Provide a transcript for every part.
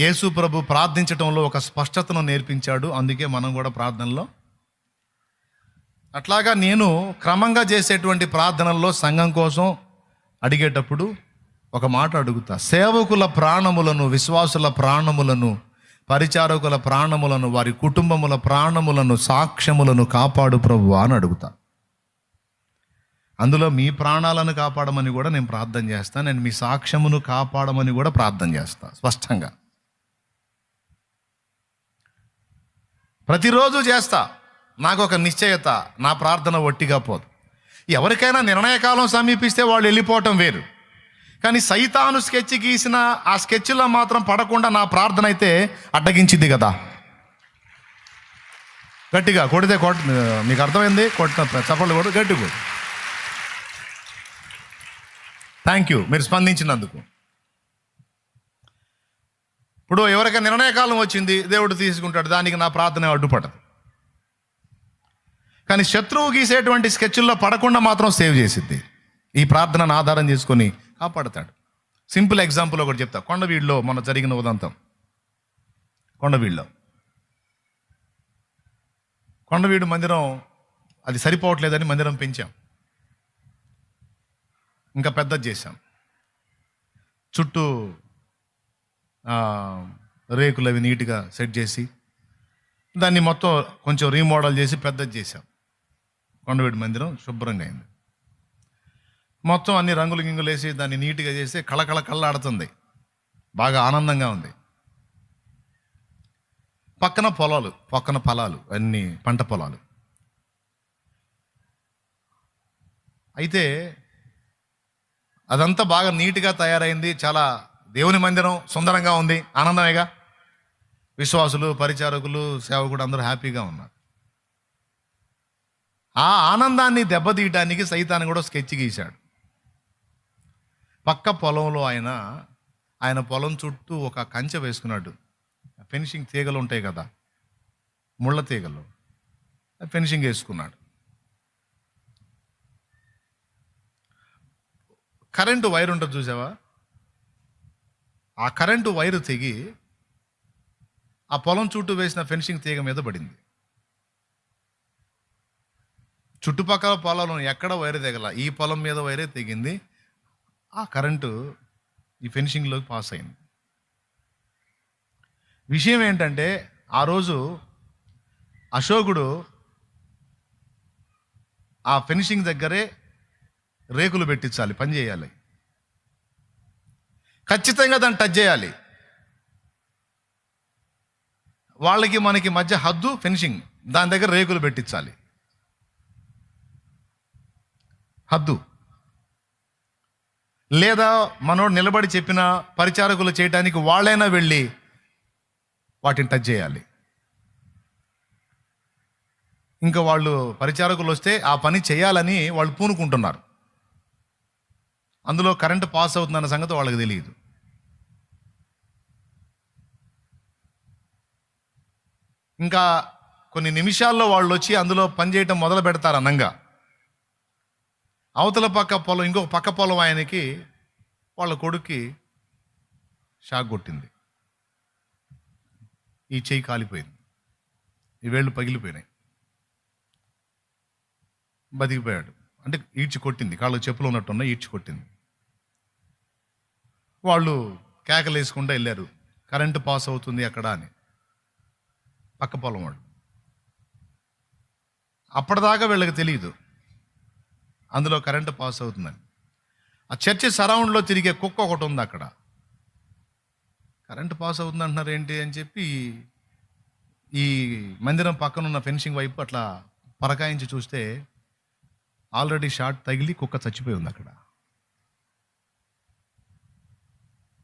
యేసు ప్రభు ప్రార్థించటంలో ఒక స్పష్టతను నేర్పించాడు. అందుకే మనం కూడా ప్రార్థనలో. అట్లాగా నేను క్రమంగా చేసేటువంటి ప్రార్థనల్లో సంఘం కోసం అడిగేటప్పుడు ఒక మాట అడుగుతా. సేవకుల ప్రాణములను విశ్వాసుల ప్రాణములను పరిచారకుల ప్రాణములను వారి కుటుంబముల ప్రాణములను సాక్ష్యములను కాపాడు ప్రభు అని అడుగుతా. అందులో మీ ప్రాణాలను కాపాడమని కూడా నేను ప్రార్థన చేస్తాను నేను మీ సాక్ష్యమును కాపాడమని కూడా ప్రార్థన చేస్తాను స్పష్టంగా. ప్రతిరోజు చేస్తా. నాకు ఒక నిశ్చయత నా ప్రార్థన ఒట్టిగా పోదు. ఎవరికైనా నిర్ణయకాలం సమీపిస్తే వాళ్ళు వెళ్ళిపోవటం వేరు. కానీ సైతాను స్కెచ్ గీసిన ఆ స్కెచ్లో మాత్రం పడకుండా నా ప్రార్థన అయితే అడ్డగించింది కదా. గట్టిగా కొడితే కొట్ట మీకు అర్థమైంది? కొట్టిన చప్పట్లు కొడు గట్టి కొడు. థ్యాంక్ యూ మీరు స్పందించినందుకు. ఇప్పుడు ఎవరికైనా నిర్ణయకాలం వచ్చింది దేవుడు తీసుకుంటాడు దానికి నా ప్రార్థన అడ్డుపడదు. కానీ శత్రువు గీసేటువంటి స్కెచ్ల్లో పడకుండా మాత్రం సేవ్ చేసిద్ది. ఈ ప్రార్థనను ఆధారం చేసుకొని కాపాడతాడు. సింపుల్ ఎగ్జాంపుల్ ఒకటి చెప్తా. కొండవీడులో మొన్న జరిగిన ఉదంతం. కొండవీడులో కొండవీడు మందిరం అది సరిపోవట్లేదని మందిరం పెంచాం. ఇంకా పెద్దది చేశాం. చుట్టూ రేకులు అవి నీట్గా సెట్ చేసి దాన్ని మొత్తం కొంచెం రీమోడల్ చేసి పెద్దది చేశాం. కొండవీడి మందిరం శుభ్రంగా అయింది. మొత్తం అన్ని రంగులు గింగులు వేసి దాన్ని నీట్గా చేసి కళకళ కళ్ళాడుతుంది. బాగా ఆనందంగా ఉంది. పక్కన పొలాలు పక్కన పొలాలు అన్ని పంట పొలాలు. అయితే అదంతా బాగా నీట్గా తయారైంది. చాలా దేవుని మందిరం సుందరంగా ఉంది. ఆనందమేగా? విశ్వాసులు పరిచారకులు సేవకుడు అందరూ హ్యాపీగా ఉన్నారు. ఆ ఆనందాన్ని దెబ్బతీయటానికి సైతాన్ని కూడా స్కెచ్ గీశాడు. పక్క పొలంలో ఆయన ఆయన పొలం చుట్టూ ఒక కంచె వేసుకున్నాడు. ఫినిషింగ్ తీగలు ఉంటాయి కదా? ముళ్ళ తీగలు. ఫినిషింగ్ వేసుకున్నాడు. కరెంటు వైర్ ఉంటుంది చూసావా? ఆ కరెంటు వైరు తెగి ఆ పొలం చుట్టూ వేసిన ఫెన్సింగ్ తీగ మీద పడింది. చుట్టుపక్కల పొలాలు ఎక్కడ వైరు తెగల ఈ పొలం మీద వైరే తెగింది. ఆ కరెంటు ఈ ఫెన్సింగ్లోకి పాస్ అయింది. విషయం ఏంటంటే ఆ రోజు అశోకుడు ఆ ఫినిషింగ్ దగ్గరే రేకులు పెట్టించాలి పని చేయాలి. ఖచ్చితంగా దాన్ని టచ్ చేయాలి. వాళ్ళకి మనకి మధ్య హద్దు ఫినిషింగ్ దాని దగ్గర రేకులు పెట్టించాలి. హద్దు. లేదా మనోడు నిలబడి చెప్పిన పరిచారకులు చేయడానికి వాళ్ళైనా వెళ్ళి వాటిని టచ్ చేయాలి. ఇంకా వాళ్ళు పరిచారకులు వస్తే ఆ పని చేయాలని వాళ్ళు పూనుకుంటున్నారు. అందులో కరెంటు పాస్ అవుతుందన్న సంగతి వాళ్ళకి తెలియదు. ఇంకా కొన్ని నిమిషాల్లో వాళ్ళు వచ్చి అందులో పనిచేయటం మొదలు పెడతారు అనంగా అవతల పక్క పొలం ఇంకొక పక్క పొలం ఆయనకి వాళ్ళ కొడుక్కి షాక్ కొట్టింది. ఈ చెయ్యి కాలిపోయింది. ఈ వేళ్ళు పగిలిపోయినాయి. బతికిపోయాడు. అంటే ఈడ్చి కొట్టింది. కాళ్ళు చెప్పులు ఉన్నట్టున్న ఈడ్చి కొట్టింది. వాళ్ళు కేకలు వేసుకుంటూ వెళ్ళారు. కరెంటు పాస్ అవుతుంది అక్కడ అని. పక్క పొలం వాడు. అప్పటిదాకా వీళ్ళకి తెలియదు అందులో కరెంటు పాస్ అవుతుందని. ఆ చర్చి సరౌండ్లో తిరిగే కుక్క ఒకటి ఉంది అక్కడ. కరెంటు పాస్ అవుతుంది అంటున్నారు ఏంటి అని చెప్పి ఈ మందిరం పక్కన ఉన్న ఫెన్సింగ్ వైపు అట్లా పరకాయించి చూస్తే ఆల్రెడీ షార్ట్ తగిలి కుక్క చచ్చిపోయి ఉంది అక్కడ.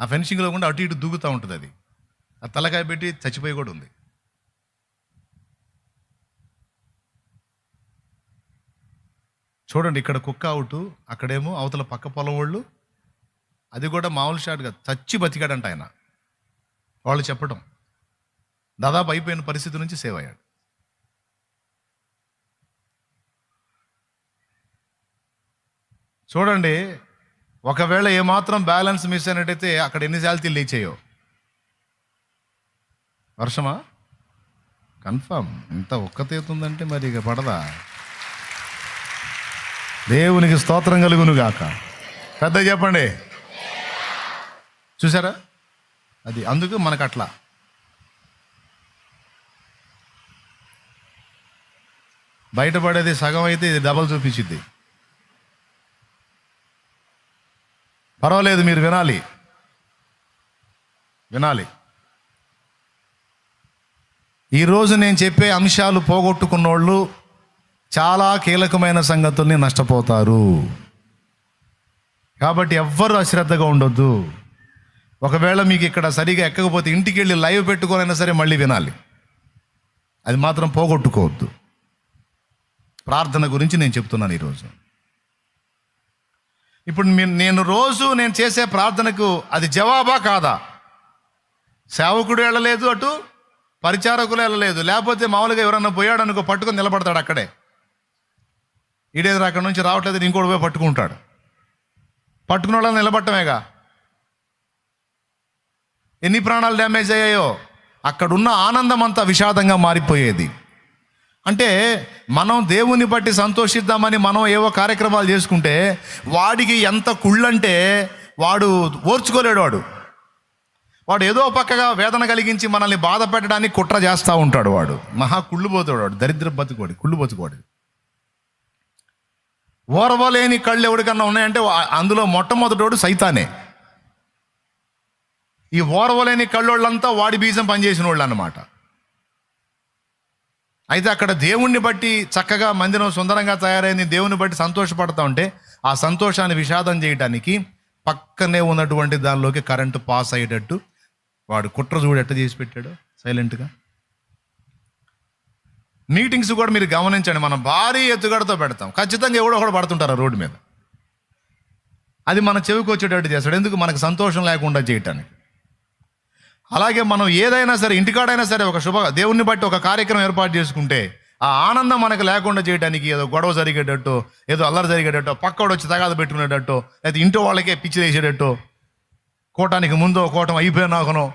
ఆ ఫెన్సింగ్లో కూడా అటు ఇటు దూగుతూ ఉంటుంది అది. ఆ తలకాయ పెట్టి చచ్చిపోయి కూడా ఉంది. చూడండి ఇక్కడ కుక్క అవుట్ అక్కడేమో అవతల పక్క పొలం వాళ్ళు అది కూడా మామూలు షాట్గా చచ్చి బతికాడంట ఆయన. వాళ్ళు చెప్పడం దాదాపు అయిపోయిన పరిస్థితి నుంచి సేవ్ అయ్యాడు. చూడండి ఒకవేళ ఏమాత్రం బ్యాలెన్స్ మిస్ అయినట్టయితే అక్కడ ఎన్ని శాలితీలు లేచాయో. వర్షమా? కన్ఫామ్. ఇంత ఒక్క తీరుతుందంటే మరి ఇక పడదా? దేవునికి స్తోత్రం కలుగును గాక పెద్ద చెప్పండి. చూసారా అది అందుకు మనకు అట్లా బయటపడేది సగం అయితే ఇది డబల్ చూపించింది పర్వాలేదు మీరు వినాలి. వినాలి. ఈరోజు నేను చెప్పే అంశాలు పోగొట్టుకున్నోళ్ళు చాలా కీలకమైన సంగతుల్ని నష్టపోతారు. కాబట్టి ఎవ్వరు అశ్రద్ధగా ఉండొద్దు. ఒకవేళ మీకు ఇక్కడ సరిగా ఎక్కకపోతే ఇంటికి వెళ్ళి లైవ్ పెట్టుకోనైనా సరే మళ్ళీ వినాలి. అది మాత్రం పోగొట్టుకోవద్దు. ప్రార్థన గురించి నేను చెప్తున్నాను ఈరోజు. ఇప్పుడు నేను రోజు నేను చేసే ప్రార్థనకు అది జవాబా కాదా? సేవకుడు వెళ్ళలేదు అటు పరిచారకులు వెళ్ళలేదు. లేకపోతే మామూలుగా ఎవరన్నా పోయాడనుకో పట్టుకొని నిలబడతాడు అక్కడే. ఈడేదో అక్కడ నుంచి రావట్లేదు ఇంకోటి పోయి పట్టుకుంటాడు. పట్టుకున్న వాళ్ళని నిలబట్టమేగా. ఎన్ని ప్రాణాలు డ్యామేజ్ అయ్యాయో అక్కడున్న ఆనందం అంతా విషాదంగా మారిపోయేది. అంటే మనం దేవుని బట్టి సంతోషిద్దామని మనం ఏవో కార్యక్రమాలు చేసుకుంటే వాడికి ఎంత కుళ్ళంటే వాడు ఓర్చుకోలేడు వాడు వాడు ఏదో పక్కగా వేదన కలిగించి మనల్ని బాధ పెట్టడానికి కుట్ర చేస్తూ ఉంటాడు వాడు. మహా కుళ్ళు పోతాడు వాడు దరిద్ర బతుకోడు కుళ్ళు బతుకోడు ఓర్వలేని కళ్ళు ఎవరికన్నా ఉన్నాయంటే అందులో మొట్టమొదటోడు సైతానే. ఈ ఓర్వలేని కళ్ళోళ్ళంతా వాడి బీజం పనిచేసిన వాళ్ళు అనమాట అయితే అక్కడ దేవుణ్ణి బట్టి చక్కగా మందిరం సుందరంగా తయారైంది. దేవుని బట్టి సంతోషపడతా ఉంటే ఆ సంతోషాన్ని విషాదం చేయడానికి పక్కనే ఉన్నటువంటి దానిలోకి కరెంటు పాస్ అయ్యేటట్టు వాడు కుట్ర చూడు ఎట్ట చేసి పెట్టాడు సైలెంట్గా. మీటింగ్స్ కూడా మీరు గమనించండి మనం భారీ ఎత్తుగడతో పెడతాం. ఖచ్చితంగా ఎవడో ఒకడు పడుతుంటారు రోడ్డు మీద. అది మన చెవికి వచ్చేటట్టు చేస్తాడు. ఎందుకు? మనకు సంతోషం లేకుండా చేయటానికి. అలాగే మనం ఏదైనా సరే ఇంటికాడైనా సరే ఒక శుభ దేవుణ్ణి బట్టి ఒక కార్యక్రమం ఏర్పాటు చేసుకుంటే ఆ ఆనందం మనకు లేకుండా చేయడానికి ఏదో గొడవ జరిగేటట్టు ఏదో అల్లరి జరిగేటట్టు పక్కోడు వచ్చి తగాద పెట్టుకునేటట్టు లేదా ఇంటి వాళ్ళకే పిచ్చి వేసేటట్టు కోటానికి ముందో కోటం అయిపోయినాకనో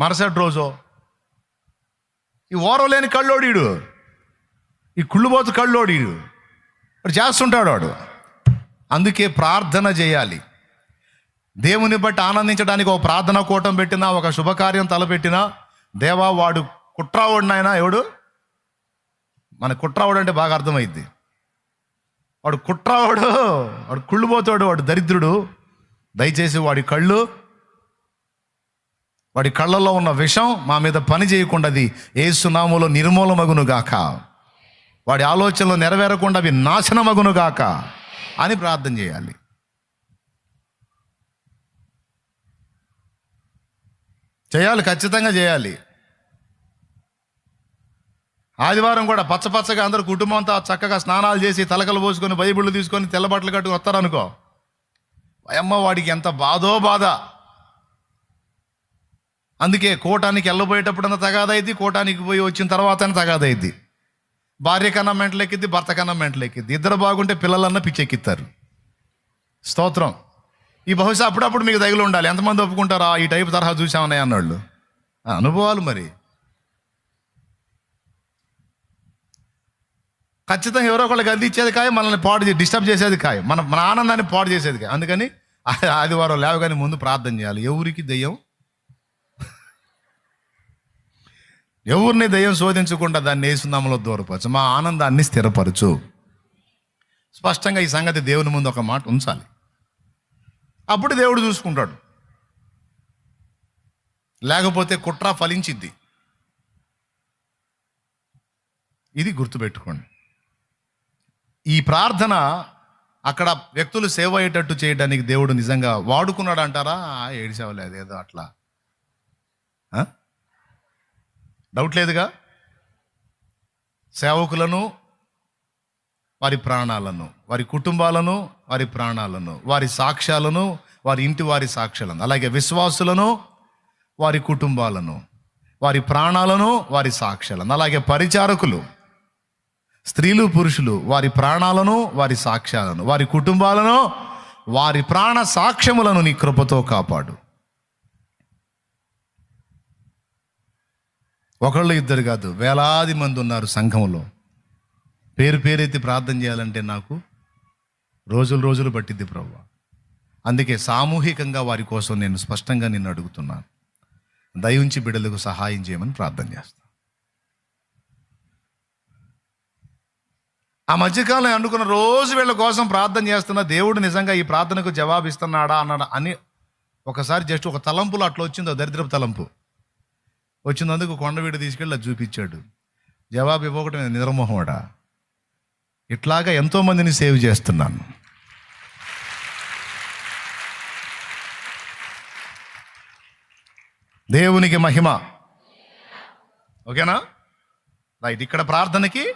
మరుసటి రోజో ఈ ఓరలేని కళ్ళోడీడు ఈ కుళ్ళుబోతు కళ్ళోడీడు వాడు చేస్తుంటాడు వాడు. అందుకే ప్రార్థన చేయాలి. దేవుని బట్టి ఆనందించడానికి ఒక ప్రార్థన కూటం పెట్టినా ఒక శుభకార్యం తలపెట్టినా దేవా వాడు కుట్రావుడు నాయనా ఎవడు? మన కుట్రావుడు అంటే బాగా అర్థమైద్ది. వాడు కుట్రావుడు వాడు కుళ్ళుపోతాడు వాడు దరిద్రుడు. దయచేసి వాడి కళ్ళు వాడి కళ్ళల్లో ఉన్న విషం మా మీద పని చేయకుండా అది ఏసునాములో నిర్మూలమగును గాక. వాడి ఆలోచనలు నెరవేరకుండా అవి నాశనమగును గాక అని ప్రార్థన చేయాలి. చేయాలి ఖచ్చితంగా చేయాలి. ఆదివారం కూడా పచ్చ పచ్చగా అందరు కుటుంబం అంతా చక్కగా స్నానాలు చేసి తలకలు పోసుకొని బైబిళ్ళు తీసుకొని తెల్లబట్టలు కట్టుకు వస్తారనుకో. అమ్మ వాడికి ఎంత బాధో బాధ. అందుకే కోటానికి వెళ్ళబోయేటప్పుడన్నా తగాదైద్ది కోటానికి పోయి వచ్చిన తర్వాత తగాదైద్ది. భార్య కన్నా మెంటలెక్కిద్ది భర్త కన్నా మెంటలెక్కిద్ది. ఇద్దరు బాగుంటే పిల్లలన్నా పిచ్చెక్కిస్తారు. స్తోత్రం. ఈ బహుశా అప్పుడప్పుడు మీకు తగిలి ఉండాలి. ఎంతమంది ఒప్పుకుంటారా? ఈ టైప్ తరహా చూసామన్నాయి అన్నాళ్ళు. ఆ అనుభవాలు మరి. ఖచ్చితంగా ఎవరో ఒకళ్ళకి అందించేది కాయ మనల్ని పాడు డిస్టర్బ్ చేసేది కాయ. మన మన ఆనందాన్ని పాడు చేసేది కాయ. అందుకని ఆదివారం లేవగానే ముందు ప్రార్థన చేయాలి. ఎవరికి దెయ్యం? ఎవరిని దయ్యం శోధించకుండా దాన్ని ఏసునామలో దూరపరచు? మా ఆనందాన్ని స్థిరపరచు. స్పష్టంగా ఈ సంగతి దేవుని ముందు ఒక మాట ఉంచాలి. అప్పుడు దేవుడు చూసుకుంటాడు. లేకపోతే కుట్ర ఫలించిద్ది. ఇది గుర్తుపెట్టుకోండి. ఈ ప్రార్థన అక్కడ వ్యక్తులు సేవ అయ్యేటట్టు చేయడానికి దేవుడు నిజంగా వాడుకున్నాడు అంటారా ఏడిసేవలేదు ఏదో అట్లా. ఆ? డౌట్ లేదుగా? సేవకులను వారి ప్రాణాలను వారి కుటుంబాలను వారి ప్రాణాలను వారి సాక్ష్యాలను వారి ఇంటి వారి సాక్ష్యాలను అలాగే విశ్వాసులను వారి కుటుంబాలను వారి ప్రాణాలను వారి సాక్ష్యాలను అలాగే పరిచారకులు స్త్రీలు పురుషులు వారి ప్రాణాలను వారి సాక్ష్యాలను వారి కుటుంబాలను వారి ప్రాణ సాక్ష్యములను నీ కృపతో కాపాడు. ఒకళ్ళు ఇద్దరు కాదు వేలాది మంది ఉన్నారు సంఘంలో. పేరు పేరైతే ప్రార్థన చేయాలంటే నాకు రోజులు రోజులు పట్టిద్ది ప్రభు అందుకే సామూహికంగా వారి కోసం నేను స్పష్టంగా నిన్ను అడుగుతున్నాను. దయవుంచి బిడ్డలకు సహాయం చేయమని ప్రార్థన చేస్తాను ఆ మధ్యకాలం అనుకున్న రోజు వీళ్ళ కోసం ప్రార్థన చేస్తున్న దేవుడు నిజంగా ఈ ప్రార్థనకు జవాబిస్తున్నాడా అన్నాడు అని ఒకసారి జస్ట్ ఒక తలంపులో అట్లా వచ్చిందో దరిద్రపు తలంపు. వచ్చినందుకు కొండవీడు తీసుకెళ్ళి అది చూపించాడు. జవాబు ఇవ్వకటమే నిద్రమోహముడా ఇట్లాగా ఎంతోమందిని సేవ్ చేస్తున్నాను. దేవునికి మహిమ. ఓకేనా? రైట్ ఇక్కడ ప్రార్థనకి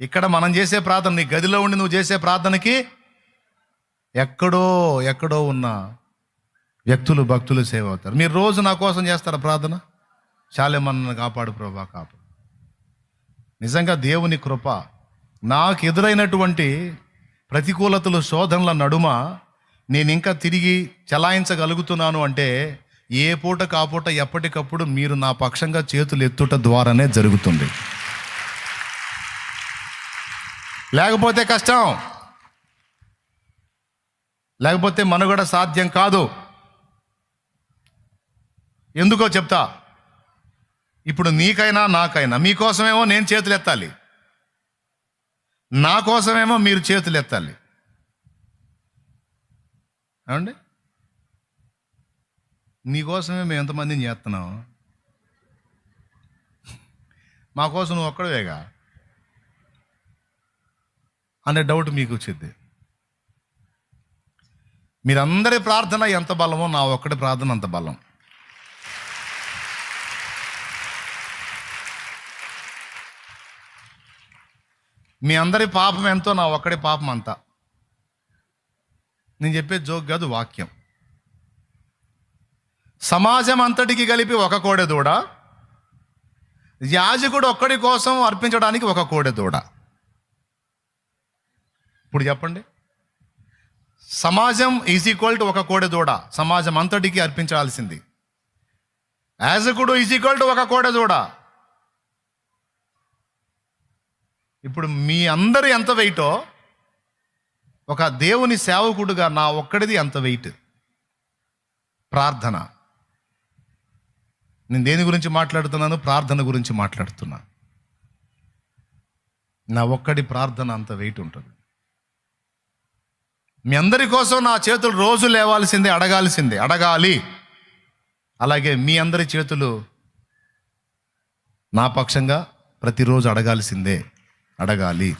ఇక్కడ మనం చేసే ప్రార్థన నీ గదిలో ఉండి నువ్వు చేసే ప్రార్థనకి ఎక్కడో ఎక్కడో ఉన్న వ్యక్తులు భక్తులు సేవ్ అవుతారు. మీరు రోజు నా కోసం చేస్తారా ప్రార్థన? చాలేమన్న కాపాడు ప్రభా కాపాడు నిజంగా దేవుని కృప నాకు ఎదురైనటువంటి ప్రతికూలతలు శోధనల నడుమ నేను ఇంకా తిరిగి చలాయించగలుగుతున్నాను అంటే ఏ పూట కాపూట ఎప్పటికప్పుడు మీరు నా పక్షంగా చేతులు ఎత్తుట ద్వారానే జరుగుతుంది. లేకపోతే కష్టం. లేకపోతే మనుగడ సాధ్యం కాదు. ఎందుకో చెప్తా? ఇప్పుడు నీకైనా నాకైనా మీకోసమేమో నేను చేతులు ఎత్తాలి నా కోసమేమో మీరు చేతులు ఎత్తాలి ఏమండి నీకోసమే మేము ఎంతమందిని చేస్తున్నాం? మా కోసం నువ్వు ఒక్కడవేగా? అనే డౌట్ మీకు వచ్చింది. మీరందరి ప్రార్థన ఎంత బలమో నా ఒక్కడి ప్రార్థన అంత బలం. మీ అందరి పాపం ఎంతో నా ఒక్కడి పాపం అంతా. నేను చెప్పే జోక్ కాదు వాక్యం. సమాజం అంతటికి కలిపి ఒక కోడె దూడ యాజకుడు ఒక్కడి కోసం అర్పించడానికి ఒక కోడె దూడ. ఇప్పుడు చెప్పండి. సమాజం ఈజ్ ఈక్వల్ టు ఒక కోడె దూడ సమాజం అంతటికి అర్పించాల్సింది. యాజకుడు ఈజ్ ఈక్వల్ టు ఒక కోడె ఇప్పుడు మీ అందరు ఎంత వెయిటో ఒక దేవుని సేవకుడుగా నా ఒక్కడిది అంత వెయిట్. ప్రార్థన. నేను దేని గురించి మాట్లాడుతున్నాను? ప్రార్థన గురించి మాట్లాడుతున్నా. నా ఒక్కడి ప్రార్థన అంత వెయిట్ ఉంటుంది. మీ అందరి కోసం నా చేతులు రోజు లేవాల్సిందే అడగాల్సిందే. అడగాలి. అలాగే మీ అందరి చేతులు నా పక్షంగా ప్రతిరోజు అడగాల్సిందే. అడగాలి.